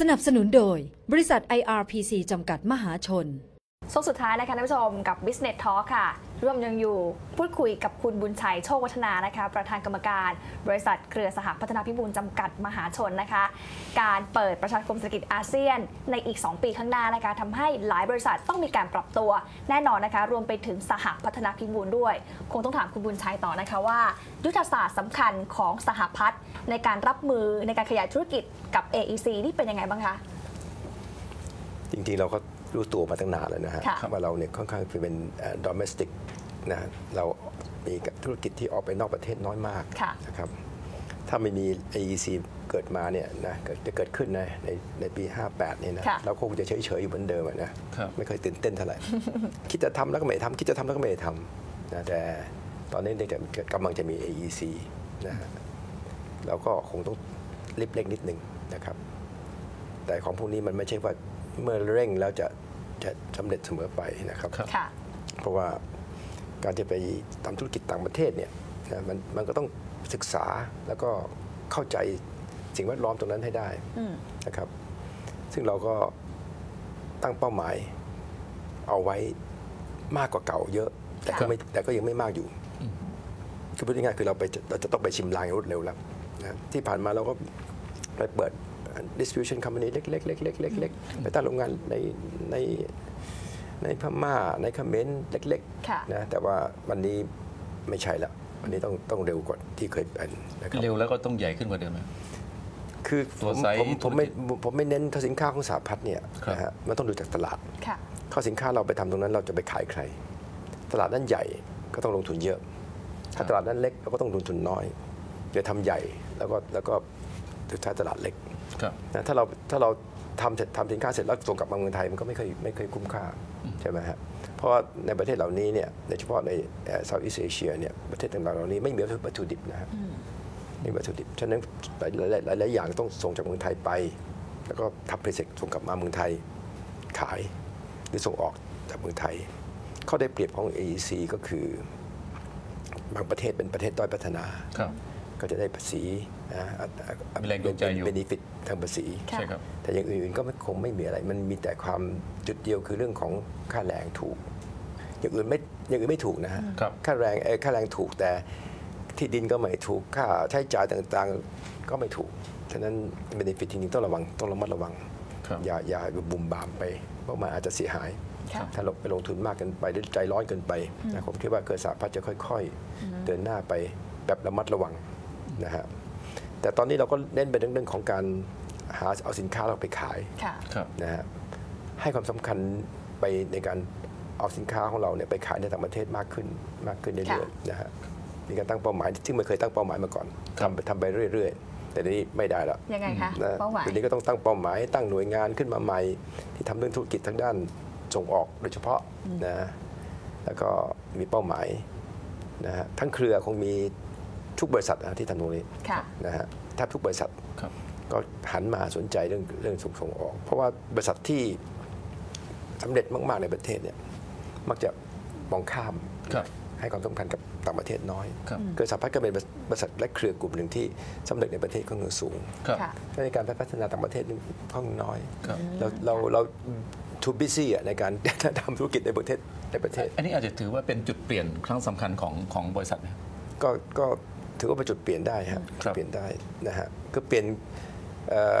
สนับสนุนโดย บริษัท IRPC จำกัดมหาชนช่วงสุดท้ายนะคะท่านผู้ชมกับ Business Talk ค่ะ ร่วมยังอยู่พูดคุยกับคุณบุญชัยโชควัฒนานะคะ ประธานกรรมการบริษัทเครือสหพัฒนาพิบูลจำกัดมหาชนนะคะ การเปิดประชาคมเศรษฐกิจอาเซียนในอีก 2 ปีข้างหน้านะคะทำให้หลายบริษัทต้องมีการปรับตัวแน่นอนนะคะ รวมไปถึงสหพัฒนาพิบูลด้วย คงต้องถามคุณบุญชัยต่อนะคะว่า ยุทธศาสตร์สำคัญของสหพัฒน์ในการรับมือในการขยายธุรกิจกับ AEC นี่เป็นยังไงบ้างคะจริงๆเราก็รู้ตัวมาตั้งนานแล้วนะฮะค่ะว่าเราเนี่ยค่อนข้างเป็นเอ่อ domestic นะเรามีธุรกิจที่ออกไปนอกประเทศน้อยมากค่ะนะครับถ้าไม่มี AEC เกิดมาเนี่ยนะเกิดจะเกิดขึ้นในในในปี 58เนี่ยนะค่ะเราคงจะเฉยๆอยู่เหมือนเดิมอะนะครับไม่เคยตื่นเต้นเท่าไหร่คิดจะทำแล้วก็ไม่ทำคิดจะทำแล้วก็ไม่ทำนะแต่ตอนนี้เด็กๆกำลังจะมี AEC นะฮะเราก็คงต้องรีบเร่งนิดนึงนะครับ แต่ของพวกนี้มันไม่ใช่ว่าเมื่อเร่งแล้วจะจะสำเร็จเสมอไปนะครับครับค่ะเพราะว่า การจะไปทำธุรกิจต่างประเทศเนี่ยนะมันมันก็ต้องศึกษาแล้วก็เข้าใจสิ่งแวดล้อมตรงนั้นให้ได้อืมนะครับ ซึ่งเราก็ตั้งเป้าหมายเอาไว้มากกว่าเก่าเยอะ แต่ก็ไม่แต่ก็ยังไม่มากอยู่คือพูดง่ายๆคือเราไปเราจะต้องไปชิมลางอย่างรวดเร็วแล้วนะที่ผ่านมาเราก็ไปเปิด distribution company เล็กๆเล็กๆเล็กๆไปตั้งโรงงานในใน ในพม่าในเขมรเล็กค่ะๆนะแต่ว่าวันนี้ไม่ใช่แล้ววันนี้ต้องต้องเร็วกว่าที่เคยเป็นนะครับเร็วแล้วก็ต้องใหญ่ขึ้นกว่าเดิมไหมคือผตัวมไซส์ผมผมไม่ธุรกิจผมไม่เน้นถ้าสินค้าของสหพัฒน์เนี่ยครับนะฮะมันต้องดูจากตลาดค่ะข้อสินค้าเราไปทำตรงนั้นเราจะไปขายใคร ตลาดนั้นใหญ่ก็ต้องลงทุนเยอะ ถ้าตลาดนั้นเล็กเราก็ต้องลงทุนน้อยอย่าทำใหญ่แล้วก็แล้วก็สุดท้ายตลาดเล็กครับ นะถ้าเราถ้าเราทำเสร็จทำสินค้าเสร็จแล้วส่งกลับมาเมืองไทยมันก็ไม่เคยไม่เคยคุ้มค่าใช่ไหมฮะเพราะว่าในประเทศเหล่านี้เนี่ยโดยเฉพาะในเซาท์อีสเอเชียเนี่ยประเทศต่างๆเหล่านี้ไม่มีวัตถุดิบนะฮะไม่มีวัตถุดิบฉะนั้นหลายหลายหลายอย่างต้องส่งจากเมืองไทยไป แล้วก็ทำผลิตเสร็จส่งกลับมาเมืองไทยขายหรือส่งออกจากเมืองไทยข้อได้เปรียบของ AEC ก็คือบางประเทศเป็นประเทศด้อยพัฒนาครับก็จะได้ภาษีนะอะอะมี แรงจูงใจอยู่เป็นนิฟิตทางภาษีค่ะใช่ครับแต่อย่างอื่นๆก็ไม่คงไม่มีอะไร มันมีแต่ความจุดเดียวคือเรื่องของค่าแรงถูก อย่างอื่นไม่อย่างอื่นไม่ถูกนะฮะครับค่าแรงเอ่อค่าแรงถูกแต่ที่ดินก็ไม่ถูกค่าใช้จ่ายต่างๆก็ไม่ถูกฉะนั้นเบนฟิตจริงๆต้องระวังต้องระมัดระวังครับอย่าอย่าบุ่มบามไปเพราะมันอาจจะเสียหายค่ะถ้าเราไปลงทุนมากเกินไปหรือใจร้อนเกินไปนะผมคิดว่าเกิดสาพัฒน์จะค่อย ๆ เดินหน้าไปแบบระมัดระวังนะฮะ แต่ตอนนี้เราก็เน้นไปเรื่องของการหาเอาสินค้าเราไปขายค่ะครับนะฮะให้ความสำคัญไปในการเอาสินค้าของเราเนี่ยไปขายในต่างประเทศมากขึ้นมากขึ้นเรื่อยๆนะฮะมีการตั้งเป้าหมายซึ่งไม่เคยตั้งเป้าหมายมาก่อนครับทำไปทำไปเรื่อย ๆ แต่ทีนี้ไม่ได้แล้วยังไงคะนะเป้าหมายเดี๋ยวนี้ก็ต้องตั้งเป้าหมายตั้งหน่วยงานขึ้นมาใหม่ ที่ทำเรื่องธุรกิจทางด้านส่งออกโดยเฉพาะนะแล้วก็มีเป้าหมายนะฮะทั้งเครือคงมี ทุกบริษัทนะที่ทำตรงนี้ค่ะนะฮะแทบทุกบริษัทครับก็หันมาสนใจเรื่องเรื่องส่งส่งออก เพราะว่าบริษัทที่สำเร็จมาก ๆ ในประเทศเนี่ยมักจะมองข้ามครับให้ความสำคัญกับต่างประเทศน้อยครับเกิดสหพัฒน์ก็เป็นบริษัทและเครือกลุ่มหนึ่งที่สำเร็จในประเทศค่อนข้างสูงครับค่ะในการพัฒนาต่างประเทศนี่ค่อนข้างน้อยครับเราเราเรา too busy อะในการทำธุรกิจในประเทศในประเทศ อันนี้อาจจะถือว่าเป็นจุดเปลี่ยนครั้งสำคัญของของบริษัทไหมก็ก็ ถือว่าเป็นจุดเปลี่ยนได้ฮะครับเปลี่ยนได้นะฮะก็เปลี่ยนเอ่อ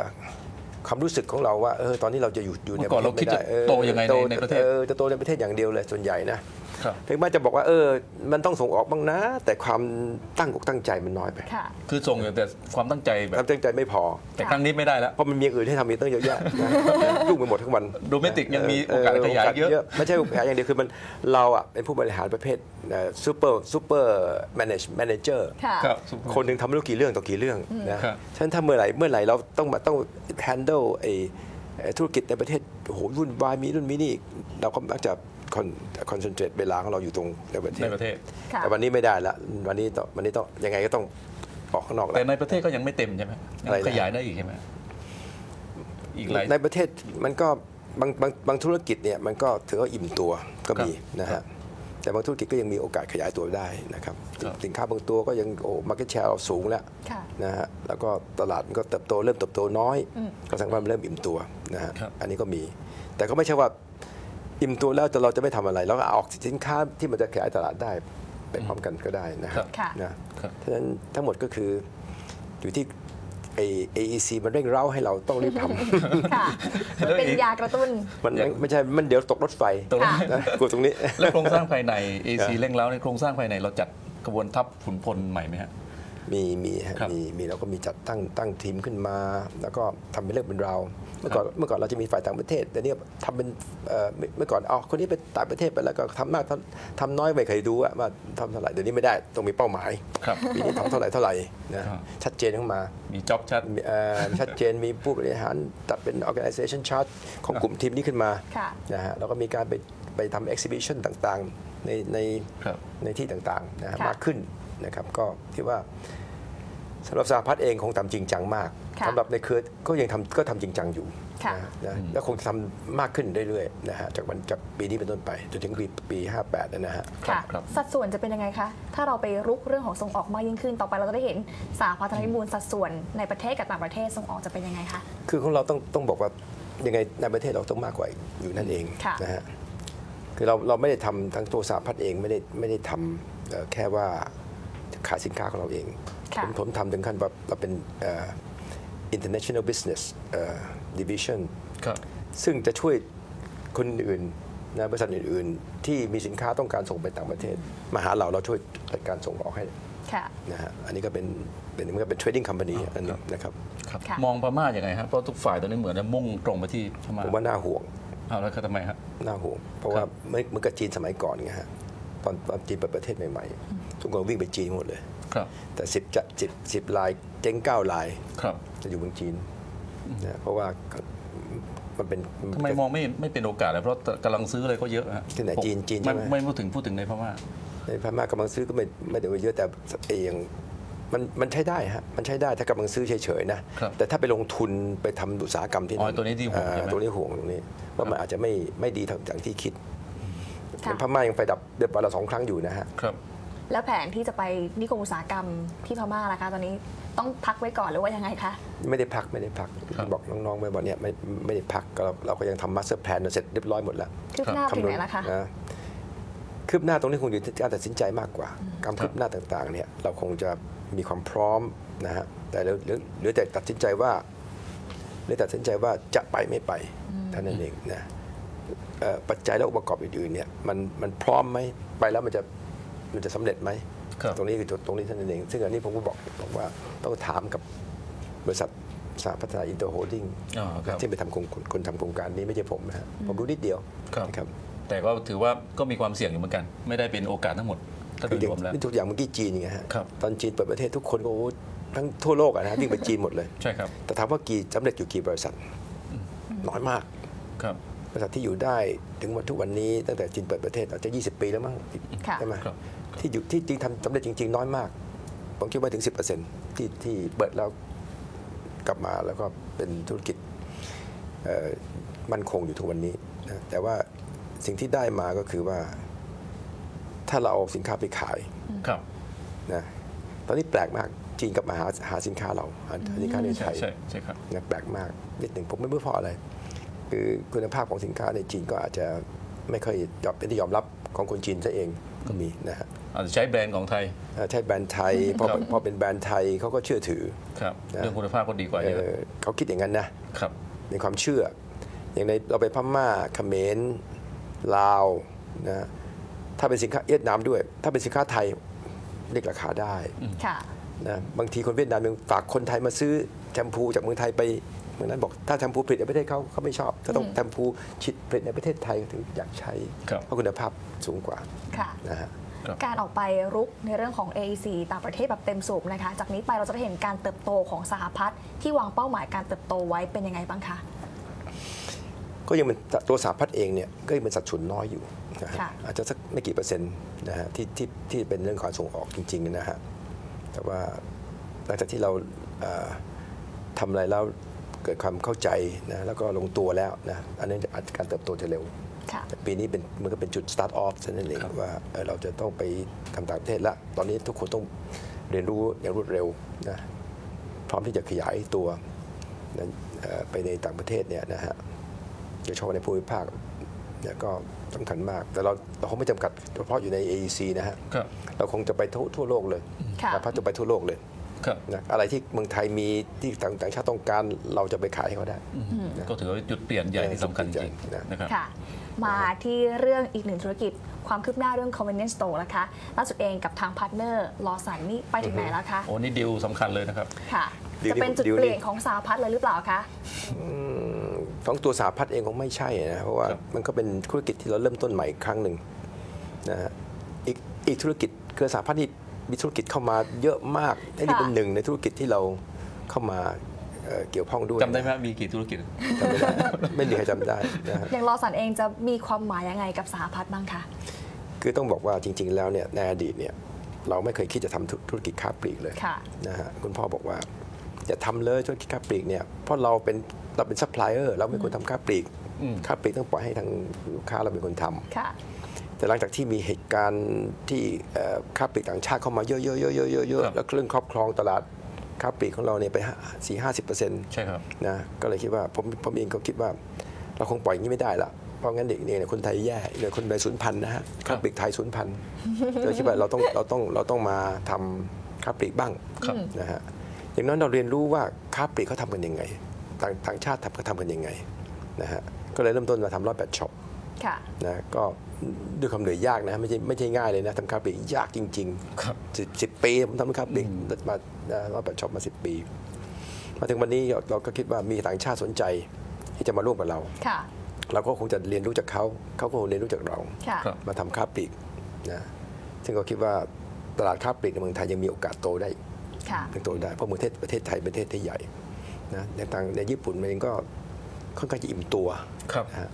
ความรู้สึกของเราว่าเออตอนนี้เราจะอยู่อยู่ในเมื่อก่อนเราคิดจะออโตยังไงในโในประเทศออจะโตในประเทศอย่างเดียวเลยส่วนใหญ่นะครับ ถึงแม้จะบอกว่าเออ มันต้องส่งออกบ้างนะ แต่ความตั้งอกตั้งใจมันน้อยไปค่ะคือส่งอย่างแต่ความตั้งใจแบควาบมตั้งใจไม่พอ แต่ครั้งนี้ไม่ได้แล้วเพราะมันมีอย่างอื่นให้ทำอีกตั้งเยอะแยะนะยุ่งไปหมดทั้งวัน Domestic ยังมีโอกาสขยายเยอะไม่ใช่โอกาสอย่างเดียวคือมันเราอะเป็นผู้บริหารประเภทซูเปอร์ซูเปอร์แมเนจแมเนเจอร์ค่ะครับคนหนึ่งทำไม่รู้กี่เรื่องต่อกี่เรื่องนะครับฉะนั้นถ้าเมื่อไหร่เมื่อไหร่เราต้องมาต้อง handle ไอ้ไอ้ธุรกิจในประเทศโอ้โหวุ่นวายมีนู่นมีนี่เราก็มักจะ คอนคอนเซนเทรตเวลาของเราอยู่ตรงในประเทศในประเทศค่ะแต่วันนี้ไม่ได้ละวันนี้ต้องวันนี้ต้องยังไงก็ต้องออกข้างนอกแล้แต่วในประเทศก็ยังไม่เต็มใช่ไหมยังอะไรนะขยายได้อีกใช่ไหมอีกหลายในประเทศมันก็บางบางบางธุรกิจเนี่ยมันก็ถือว่าอิ่มตัวก็มีครับนะครัฮะบแต่บางธุรกิจก็ยังมีโอกาสขยายตัวได้นะครับครับ สินค้าบางตัวก็ยังโอ้มาร์เก็ตแชร์เราสูงแล้วค่ะนะฮะแล้วก็ตลาดมันก็เติบโตเริ่มเติบโตน้อยอืมก็แสดงว่ามันเริ่มอิ่มตัวนะฮะครับอันนี้ก็มี แต่ก็ไม่ใช่ว่า อิ่มตัวแล้วแต่เราจะไม่ทำอะไรเราก็เอาออกสินค้าที่มันจะขยายตลาดได้ไปพร้อมกันก็ได้นะฮะครับค่ะนะครับฉะนั้นทั้งหมดก็คืออยู่ที่ไอ AEC มันเร่งเร้าให้เราต้องรีบทำค่ะมันเป็นยากระตุ้น มันไม่ไม่ใช่ มันเดี๋ยวตกรถไฟตรงค่ะนะกลัวตรงนี้ แล้วโครงสร้างภายใน AC เร่งแล้วในโครงสร้างภายในเราจัดกระบวนทัพขุนพลใหม่ไหมฮะ มีมีฮะครับมีมีเราก็มีจัดตั้งตั้งทีมขึ้นมา แล้วก็ทำเป็นเรื่องเป็นราวเมื่อก่อนเมื่อก่อนเราจะมีฝ่ายต่างประเทศ แต่เนี่ยทำเป็นเอ่อเมื่อเมื่อก่อนเอาคนนี้ไปต่างประเทศไปแล้วก็ทำมากทำทำน้อยไม่เคยดูอะว่าทำเท่าไหร่เดี๋ยวนี้ไม่ได้ต้องมีเป้าหมายครับ ปีนี้ทำเท่าไหร่เท่าไหร่นะครับ ชัดเจนเข้ามา มีจ็อบชัด มีเอ่อชัดเจนมีผู้บริหารตัดเป็น organization chart ของกลุ่มทีมนี้ขึ้นมาค่ะนะฮะแล้วก็มีการไปไปทำ exhibition ต่างๆ ในในครับ ในที่ต่างๆนะฮะค่ะ มากขึ้น นะครับก็คิดว่าสำหรับสหพัฒน์เองคงทำจริงจังมากค่ะสำหรับในเครือก็ยังทำก็ทำจริงจังอยู่ค่ะนะนะแล้วคงจะทำมากขึ้นเรื่อยๆนะฮะจากวันจากปีนี้เป็นต้นไปจนถึงปีปี 58นะฮะค่ะครับสัดส่วนจะเป็นยังไงคะ ถ้าเราไปรุกเรื่องของส่งออกมากยิ่งขึ้น ต่อไปเราจะได้เห็นสาพัฒนพิบูลสัดส่วนในประเทศกับต่างประเทศส่งออกจะเป็นยังไงคะคือของเราต้องต้องบอกว่ายังไงในประเทศเราต้องมากกว่าอยู่นั่นเองค่ะนะฮะคือเราเราไม่ได้ทำทั้งตัวสหพัฒน์เองไม่ได้ไม่ได้ทำเอ่อแค่ว่า ขายสินค้าของเราเองค่ะผมผมทำถึงขั้นว่าเราเป็นเอ่อ international business เอ่อ division ครับซึ่งจะช่วยคนอื่นนะบริษัทอื่นๆ ที่มีสินค้าต้องการส่งไปต่างประเทศ มาหาเราเราช่วยจัดการส่งออกให้ค่ะนะฮะอันนี้ก็เป็นเป็นมันก็เป็น trading company อันนี้นะครับครับค่ะมองพม่าอย่างไงฮะเพราะทุกฝ่ายตอนนี้เหมือนจะมุ่งตรงไปที่พม่าผมว่าน่าห่วงเอาแล้วครับทำไมฮะน่าห่วง เพราะว่าเมื่อเมื่อกับจีนสมัยก่อนไงฮะตอนตอนจีนเปิดประเทศใหม่ๆ ทุกคนวิ่งไปจีนหมดเลยครับแต่สิบจะสิบสิบลายเจ๊งเก้าลายครับจะอยู่เมืองจีนนะเพราะว่ามันเป็นทำไมมองไม่ไม่เป็นโอกาสเลยเพราะกำลังซื้ออะไรก็เยอะฮะที่ไหนจีนจีนใช่ไหมไม่ไม่พูดถึงพูดถึงในพม่าในพม่ากำลังซื้อก็ไม่ไม่ได้ว่าเยอะแต่เองมันมันใช้ได้ฮะมันใช้ได้ถ้ากำลังซื้อเฉยๆนะครับแต่ถ้าไปลงทุนไปทำอุตสาหกรรมที่อ๋อตัวนี้ที่ห่วงอ่าใช่ไหมตัวนี้ห่วงตรงนี้ว่ามันอาจจะไม่ไม่ดีเท่าอย่างที่คิดค่ะพม่ายังไฟดับเดือนวันละสองครั้งอยู่นะฮะครับ แล้วแผนที่จะไปนิคมอุตสาหกรรมที่พม่าล่ะคะ ตอนนี้ต้องพักไว้ก่อนหรือว่ายังไงคะ ไม่ได้พักไม่ได้พักครับบอกน้องๆไปบอกเนี่ยไม่ไม่ได้พักก็เราเราก็ยังทำมาสเตอร์แพลนเสร็จเรียบร้อยหมดแล้วคืบหน้าไปถึงไหนแล้วคะนะคืบหน้าตรงนี้คงอยู่ที่การตัดสินใจมากกว่า การคืบหน้าต่างๆเนี่ยเราคงจะมีความพร้อมนะฮะแต่เหลือเหลือเหลือแต่ตัดสินใจว่าเหลือแต่ตัดสินใจว่าจะไปไม่ไปเท่านั้นเองนะเอ่อปัจจัยและองค์ประกอบอื่นๆเนี่ยมันมันพร้อมไหมไปแล้วมันจะ มันจะสำเร็จไหมครับตรงนี้คือจุดตรงนี้เท่านั้นเอง ซึ่งอันนี้ผมก็บอกบอกว่าต้องถามกับบริษัทสหพัฒนาอินเตอร์โฮลดิ้งอ๋อครับที่ไปทำโครงคนทำโครงการนี้ไม่ใช่ผมนะฮะผมรู้นิดเดียวครับนะครับ แต่ก็ถือว่าก็มีความเสี่ยงอยู่เหมือนกัน ไม่ได้เป็นโอกาสทั้งหมดถ้าคืโดอยอย่างรวมแล้วนี่ทุกอย่างเมื่อกี้จีนไงฮะครับตอนจีนเปิดประเทศทุกคนก็โอ้ทั้งทั่วโลกอะนะฮะวิ่งไปจีนหมดเลยใช่ครับแต่ถามว่ากี่สำเร็จอยู่กี่บริษัทน้อยมากครับ บริษัทที่อยู่ได้ถึงวันทุกวันนี้ตั้งแต่จีนเปิดประเทศอาจจะ 20 ปีแล้วมั้งค่ะใช่ไหมครับที่อยู่ที่จริงทำสำเร็จจริง ๆ น้อยมาก ผมคิดว่าถึง 10%ที่ที่เปิดแล้วกลับมาแล้วก็เป็นธุรกิจเอ่อมั่นคงอยู่ทุกวันนี้นะแต่ว่าสิ่งที่ได้มาก็คือว่า ถ้าเราเอาสินค้าไปขายครับนะตอนนี้แปลกมากจีนกลับมาหาหาสินค้าเราหาสินค้าในไทใช่ยใช่ใช่ครับนะแปลกมากนิดหนึ่งผมไม่รู้เพราะอะไร คือคุณภาพของสินค้าในจีนก็อาจจะไม่ค่อยยอมเป็นที่ยอมรับของคนจีนซะเองก็มีนะฮะอาจจะใช้แบรนด์ของไทยเอ่อใช่แบรนด์ไทยพอครับพอเป็นแบรนด์ไทยเขาก็เชื่อถือครับนะเรื่องคุณภาพก็ดีกว่าเยเออะอเขาคิดอย่างนั้นนะครับในความเชื่อ อย่างในเราไปพม่าเขมรลาวนะถ้าเป็นสินค้าเวียดนามด้วย ถ้าเป็นสินค้าไทยเรียกราคาได้ค่ะนะบางทีคนเวียดนามยังฝากคนไทยมาซื้อแชมพูจากเมืองไทยไปเมืองนั้นบอกถ้าแชมพูผลิตในประเทศเขาเขาไม่ชอบถ้าต้องแชมพูชิดผลิตในประเทศไทยถึงอยากใช้ครับเพราะคุณภาพสูงกว่าค่ะนะฮะครับการออกไปรุกในเรื่องของ AEC ต่างประเทศแบบเต็มสูบนะคะ จากนี้ไปเราจะได้เห็นการเติบโตของสหพัฒน์ที่วางเป้าหมายการเติบโตไว้เป็นยังไงบ้างคะก็ยังเป็นตัวสหพัฒน์เองเนี่ยก็ยังเป็นสัดส่วนน้อยอยู่นะฮะค่ะอาจจะสักไม่กี่เปอร์เซ็นต์นะฮะที่ที่ที่เป็นเรื่องการส่งออกจริงๆนะฮะแต่ว่าหลังจากที่เราเอ่อทำอะไรแล้ว เกิดความเข้าใจนะแล้วก็ลงตัวแล้วนะอันนี้อาจการเติบโตจะเร็วค่ะแต่ปีนี้เป็นมันก็เป็นจุด start off เท่านั้นเองว่าเอ่อเราจะต้องไปทำต่างประเทศละตอนนี้ทุกคนต้องเรียนรู้อย่างรวดเร็วนะพร้อมที่จะขยายตัวนะเอ่อไปในต่างประเทศเนี่ยนะฮะโดยเฉพาะในภูมิภาคเนี่ยก็สำคัญมาก แต่เราเราคงไม่จำกัดเฉพาะอยู่ใน AEC นะฮะครับเราคงจะไปทั่วทั่วโลกเลยค่ะนะพัฒจะไปทั่วโลกเลยครับ นะอะไรที่เมืองไทยมีที่ต่างต่างชาติต้องการเราจะไปขายให้เขาได้ ก็ถือว่าจุดเปลี่ยนใหญ่ที่สำคัญจริงนะนะครับค่ะมาที่เรื่องอีกหนึ่งธุรกิจความคืบหน้าเรื่อง convenience store นะคะล่าสุดเองกับทางพาร์ทเนอร์ลอสันนี่ไปถึงไหนแล้วคะ โอ้นี่ดีลสำคัญเลยนะครับ ค่ะดีลจะเป็นจุดดีลเปลี่ยนของสาพัฒน์เลยหรือเปล่าคะของตัวสาพัฒน์เองคงไม่ใช่นะเพราะว่าครับมันก็เป็นธุรกิจที่เราเริ่มต้นใหม่อีกครั้งหนึ่งนะฮะอีกอีกธุรกิจคือสาพัฒน์นี่ มีธุรกิจเข้ามาเยอะมากไอ้นี่ค่ะเป็นหนึ่งในธุรกิจที่เราเข้ามาเอ่อเกี่ยวข้องด้วยจำได้ไหมมีกี่ธุรกิจจำไม่ได้ไม่มีใครจำได้นะฮะอย่างลอสันเองจะมีความหมายยังไงกับสาพัฒน์บ้างคะคือต้องบอกว่าจริง ๆ แล้วเนี่ยในอดีตเนี่ยเราไม่เคยคิดจะทำธุธุรกิจค้าปลีกเลยค่ะนะฮะคุณพ่อบอกว่าอย่าทำเลยธุรกิจค้าปลีกเนี่ยเพราะเราเป็นเราเป็นซัพพลายเออร์เราไม่ควรทำค้าปลีกอืมค้าปลีกต้องปล่อยให้ทางลูกค้าเราเป็นคนทำค่ะ แต่หลังจากที่มีเหตุการณ์ที่เอ่อค้าปลีกต่างชาติเข้ามาเยอะๆๆๆๆๆแล้วเครื่องครอบครองตลาดค้าปลีกของเราเนี่ยไปสี่ห้าสิบเปอร์เซ็นต์ใช่ครับนะก็เลยคิดว่าผมผมเองก็คิดว่า เราคงปล่อยอย่างนี้ไม่ได้ละเพราะงั้นเด็กเนี่ยคนไทยแย่เดี๋ยวคนไทยสูญพันธุ์นะฮะค้าปลีกไทยสูญพันธุ์ก็เลยคิดว่าเราต้องเราต้องเราต้องมาทำค้าปลีกบ้างครับนะฮะอย่างน้อยเราเรียนรู้ว่าค้าปลีกเขาทำกันยังไงต่างต่างชาติทำเขาทำกันยังไงนะฮะก็เลยเริ่มต้นมาทำร้อยแปดช็อปค่ะนะก็ ด้วยความเหนื่อยยากนะไม่ใช่ไม่ใช่ง่ายเลยนะทำค้าปลีกยากจริงครับๆสิบสิบปีผมทำค้าปลีกมาร้อยแปดช็อปมาสิบปี มาถึงวันนี้เราเราก็คิดว่ามีต่างชาติสนใจที่จะมาร่วมกับเราค่ะเราก็คงจะเรียนรู้จากเขาเขาก็คงเรียนรู้จากเราค่ะครับมาทำค้าปลีกนะซึ่งก็คิดว่าตลาดค้าปลีกในเมืองไทยยังมีโอกาสโตได้ค่ะยังโตได้เพราะเมืองเทศประเทศไทยเป็นประเทศที่ใหญ่นะในต่างในญี่ปุ่นเองก็ค่อนข้างจะอิ่มตัวครับนะฮะ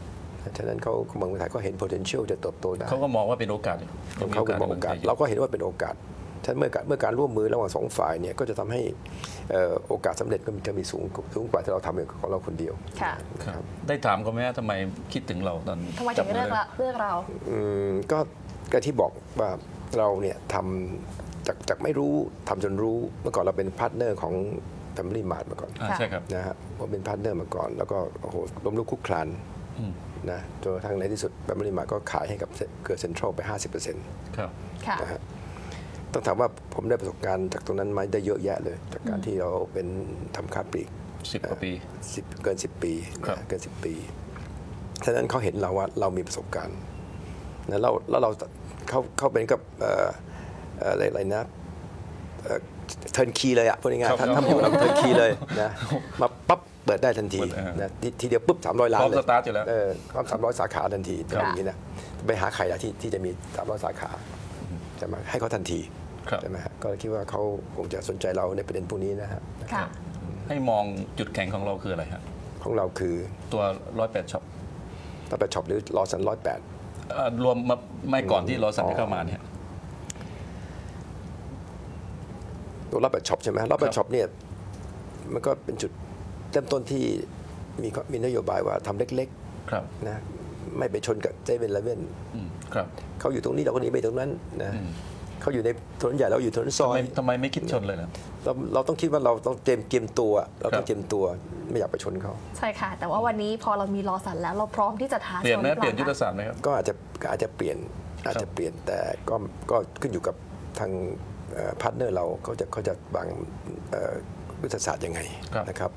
ฉะนั้นเขาเมืองไทยก็เห็น potential จะเติบโตได้เขาก็มองว่าเป็นโอกาสอยู่เขาก็มองโอกาส เราก็เห็นว่าเป็นโอกาสฉะนั้นเมื่อการเมื่อการร่วมมือระหว่างสองฝ่ายเนี่ยก็จะทำให้เอ่อโอกาสสำเร็จก็จะมีสูงสูงกว่าที่เราทำของเราคนเดียวค่ะครับได้ถามเขาไหมว่าทำไมคิดถึงเราตอนทำไมถึงเลือกจับละเลือกเราอืมก็ก็ที่บอกว่าเราเนี่ยทำจากจากไม่รู้ทำจนรู้เมื่อก่อนเราเป็นพาร์ทเนอร์ของ Family Mart มาก่อนอ่าใช่ครับนะฮะผมเป็นพาร์ทเนอร์มาก่อน แล้วก็โอ้โหล้มลุกคลุกคลานอืม นะจนกระทั่งในที่สุด Family Mart ก็ขายให้กับเกิดเซ็นทรัลไป 50%นครับค่ะะฮะต้องถามว่าผมได้ประสบการณ์จากตรงนั้นไหมาได้เยอะแยะเลย จากการที่เราเป็นทำค้าปลีกสิบกว่าปีสิบเกิน10ปีครับนะเกิน10ปีฉะนั้นเขาเห็นเราว่าเรามีประสบการณ์นะแล้วแล้วเราเขาเขาเป็นกับเอ่อเอ่ออะไรอะไรนะเทิร์นคีเลยอะพูดง่ายครับๆท่านทำอยู่เราเทิร์นคีเลยนะมาปั๊บ เปิดได้ทันทีเปิดเออนะทีทีเดียวปุ๊บ 300 ล้านพร้อมเลยสตาร์ทอยู่แล้วเออพร้อม300 สาขาทันทีครับอย่างนี้นะไปหาใครล่ะที่ที่จะมี 300 สาขาจะมาให้เขาทันทีครับใช่ไหมฮะก็คิดว่าเขาคงจะสนใจเราในประเด็นพวกนี้นะฮะค่ะให้มองจุดแข็งของเราคืออะไรฮะของเราคือตัวร้อยแปดช็อปตั้งแต่ช็อปหรือรอสันร้อยแปดเอ่อรวมมาไม่ก่อนที่รอสันจะเข้ามาเนี่ยตัวรับแบบช็อปใช่ไหมรับแบครับบช็อปเนี่ยมันก็เป็นจุดเริ่มต้นที่มีข้อมีนโยบายว่าทำเล็กครับๆนะไม่ไปชนกับเซเว่นเลเว่นอืมครับเขาอยู่ตรงนี้เราก็หนีไปตรงนั้นนะอืมเขาอยู่ในถนนใหญ่เราอยู่ถนนซทำอไมยทำไมไม่คิดชนเลยนะเราเราต้องคิดว่าเราต้องเตรียมเตรียมตัว เราต้อครังบเตรียมตัวไม่อยากไปชนเขาใช่ค่ะ แต่ว่าวันนี้พอเรามีลอสันแล้วเราพร้อมที่จะท้าเปลี่ยนชไหมหรือเปลี่ยนยุทธคะศาสตร์ไหมครับก็อาจจะก็อาจจะเปลี่ยนอาจจะเปลี่ยนแต่ก็ก็ขึ้นอยู่กับทางพาร์ทเนอร์เราเขาจะเขาจะวางเอ่อยุทธศาสตร์ยังไงครับนะครับ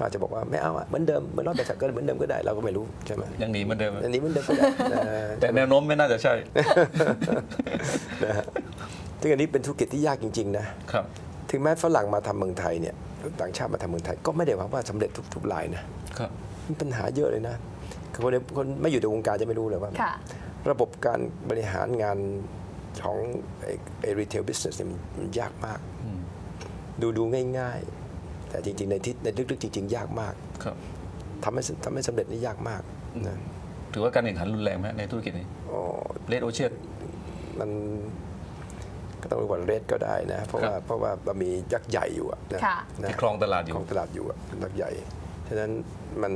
เขาอาจจะบอกว่าไม่เอาอะเหมือนเดิมเหมือนรอบแบบก็เหมือนเดิมก็ได้เราก็ไม่รู้ใช่ไหมยังหนีเหมือนเดิมอันนี้เหมือนเดิมก็ได้นะแต่แนวโน้มไม่น่าจะใช่นะฮะซึ่งอันนี้เป็นธุรกิจที่ยากจริงๆนะครับถึงแม้ฝรั่งมาทำเมืองไทยเนี่ยต่างชาติมาทำเมืองไทยก็ไม่ได้หวังว่าสำเร็จทุกทุกรายนะครับมีปัญหาเยอะเลยนะคือคนในคนไม่อยู่ในวงการจะไม่รู้เลยว่าค่ะระบบการบริหารงานของไอ้ไอ้ retail business เนี่ยมันมันยากมากอืมดูดูง่าย ๆ แต่จริง ๆ ในที่ในลึกๆจริง ๆ ยากมากครับทำให้ทำให้สำเร็จนี่ยากมากนะถือว่าการแข่งขันรุนแรงไหมในธุรกิจนี้อ๋อเลดโอเชียนมันก็ต้องเรียกว่าเรดก็ได้นะ เพราะว่าครับเพราะว่ามันมียักษ์ใหญ่อยู่อะนะค่ะนะที่ครองตลาดอยู่ของตลาดอยู่อะยักษ์ใหญ่ฉะนั้นมัน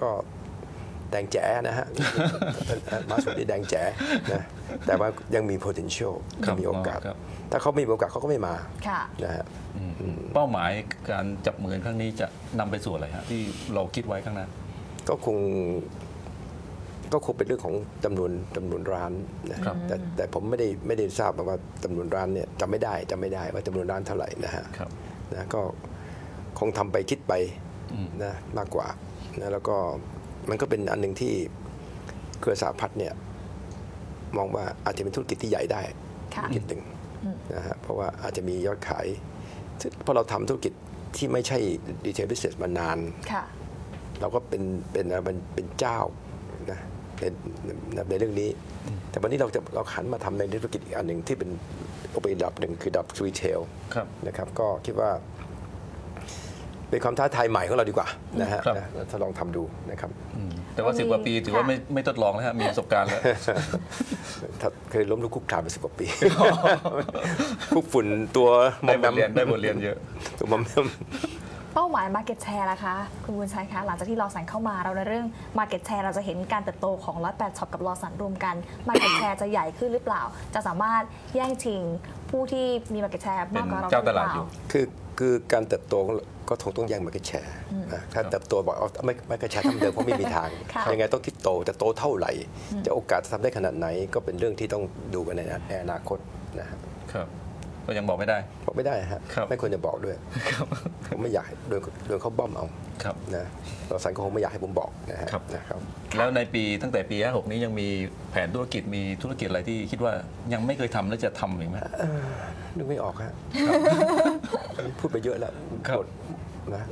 ก็ แดงแจ๋นะฮะมาสุดที่แดงแจ๋นะแต่ว่ายังมี potential ครับยังมีโอกาสครับถ้าเขาไม่มีโอกาสเขาก็ไม่มาค่ะนะฮะเป้าหมายการจับมือครั้งนี้จะนำไปสู่อะไรฮะที่เราคิดไว้ข้างหน้าก็คงก็คงเป็นเรื่องของจำนวนจำนวนร้านนะครับแต่แต่ผมไม่ได้ไม่ได้ทราบว่าจำนวนร้านเนี่ยจำไม่ได้จำไม่ได้ว่าจำนวนร้านเท่าไหร่นะฮะครับนะก็คงทำไปคิดไปอืมนะมากกว่านะแล้วก็ มันก็เป็นอันหนึ่งที่เครือสาพัฒน์เนี่ยมองว่าอาจจะเป็นธุรกิจที่ใหญ่ได้ค่ะธุรกิจหนึ่งนะฮะเพราะว่าอาจจะมียอดขายซึ่งเพราะเราทำธุรกิจที่ไม่ใช่ดีเทลบิสเนสมานานค่ะเราก็เป็นเป็นเป็นเป็นเจ้านะในในในเรื่องนี้ แต่วันนี้เราจะเราหันมาทำในธุรกิจอีกอันหนึ่งที่เป็นโอเประดับหนึ่งคือดับรีเทลครับนะครับ ก็คิดว่า เป็นความท้าทายใหม่ของเราดีกว่านะฮะครับนะถ้าลองทำดูนะครับอืมแต่ว่าสิบกว่าปีถือว่าไม่ไม่ทดลองแล้วฮะมีประสบการณ์แล้ว ถ้าเคยล้มลุกคลุกคลานไปสิบกว่าปีคุกฝุ่นตัวมได้อมบแมทมเรียนได้บทเรียนเยอะ ตัวมอมแมม เป้าหมาย Market Share ล่ะคะคุณบุญชัยคะหลังจากที่เราสันเข้ามาเราในเรื่อง Market Share เราจะเห็นการเติบโตของร้อยแปดช็อปกับลอสันรวมกัน Market Share จะใหญ่ขึ้นหรือเปล่า จะสามารถแย่งชิง ผู้ที่มี Market Share มากกว่าเราเป็นเจ้าตลาดหรือยู่เปล่คือคือการเติบโตก็คงต้องแย่งมาร์เก็ตแชร์นะถ้าเติบโตบอกเอาไม่ไม่กระแชร์ทำเดิมเพราะไม่มีทาง ค่ะ ยังไงต้องคิดโตจะโตเท่าไหร่ จะโอกาสจะทำได้ขนาดไหนก็เป็นเรื่องที่ต้องดูกันในในอนาคตนะครับ ครับ ก็ยังบอกไม่ได้ บอกไม่ได้ฮะครับไม่ควรจะบอกด้วยผมไม่อยากให้โดนโดนเขาบ้อมเอาครับ นะเราสันก็คงไม่อยากให้ผมบอกนะฮะครับ นะครับแล้วในปีตั้งแต่ปี56นี้ยังมีแผนธุรกิจมีธุรกิจอะไรที่คิดว่ายังไม่เคยทำแล้วจะทำอีกไหมนึกไม่ออกฮะพูดไปเยอะแล้วครับ หมดนะ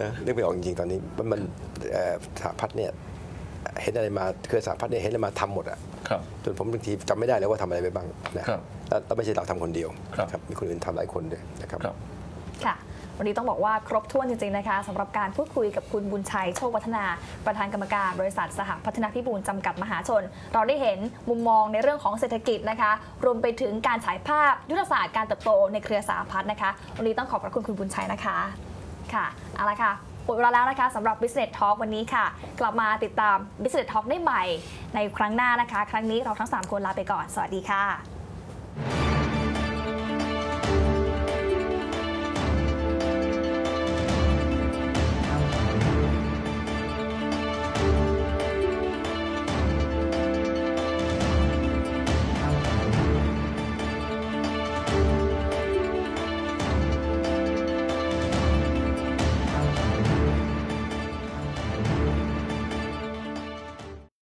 นะนึกไม่ออกจริงๆตอนนี้มันมันเอ่อสหพัฒน์เนี่ย เห็นอะไรมาเครือสหพัฒน์เนี่ยเห็นอะไรมาทำหมดอะครับจนผมบางทีจำไม่ได้แล้วว่าทำอะไรไปบ้างนะครับแล้วแล้วไม่ใช่เราทำคนเดียวครับมีคนอื่นทำหลายคนด้วยนะครับครับค่ะวันนี้ต้องบอกว่าครบถ้วนจริงๆนะคะสำหรับการพูดคุยกับคุณบุญชัยโชควัฒนา ประธานกรรมการบริษัทสหพัฒนาพิบูลจำกัดมหาชน เราได้เห็นมุมมองในเรื่องของเศรษฐกิจนะคะ รวมไปถึงการฉายภาพยุทธศาสตร์การเติบโตในเครือสหพัฒน์นะคะ วันนี้ต้องขอบพระคุณคุณบุญชัยนะคะค่ะเอาละค่ะ หมดเวลาแล้วนะคะสำหรับ Business Talk วันนี้ค่ะ กลับมาติดตาม Business Talk ได้ใหม่ในครั้งหน้านะคะ ครั้งนี้เราทั้ง 3 คนลาไปก่อน สวัสดีค่ะ